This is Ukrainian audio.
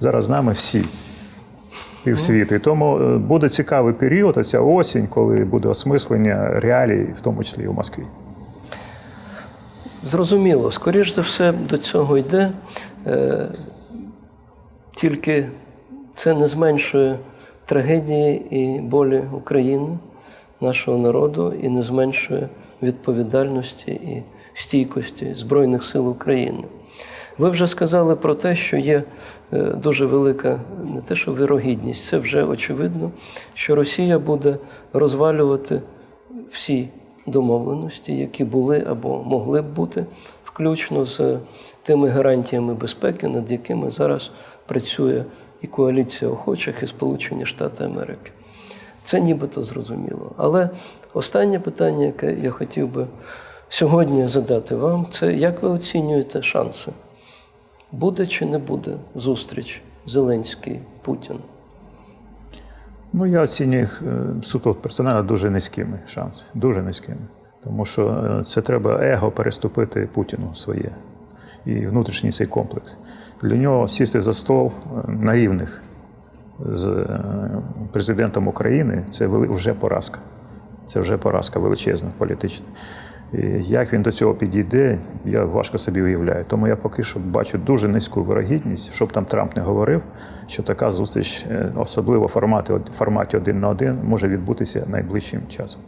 Зараз з нами всі півсвіту. І тому е, буде цікавий період, оця осінь, коли буде осмислення реалій, в тому числі і у Москві. Зрозуміло, скоріш за все до цього йде, е, тільки це не зменшує трагедії і болі України, нашого народу, і не зменшує відповідальності і стійкості Збройних сил України. Ви вже сказали про те, що є е, дуже велика не те, що вирогідність, це вже очевидно, що Росія буде розвалювати всі домовленості, які були або могли б бути, включно з тими гарантіями безпеки, над якими зараз працює і коаліція охочих, і Сполучені Штати Америки. Це нібито зрозуміло. Але останнє питання, яке я хотів би сьогодні задати вам, це як ви оцінюєте шанси? Буде чи не буде зустріч Зеленський-Путін? Ну, я оцінюю е, суто персонально дуже низькими шанси. Дуже низькими. Тому що е, це треба его переступити Путіну своє і внутрішній цей комплекс. Для нього сісти за стол е, на рівних з президентом України це вже поразка. Це вже поразка величезна політична. Як він до цього підійде, я важко собі уявляю. Тому я поки що бачу дуже низьку вирогідність, щоб там Трамп не говорив, що така зустріч, е, особливо в форматі, форматі один на один, може відбутися найближчим часом.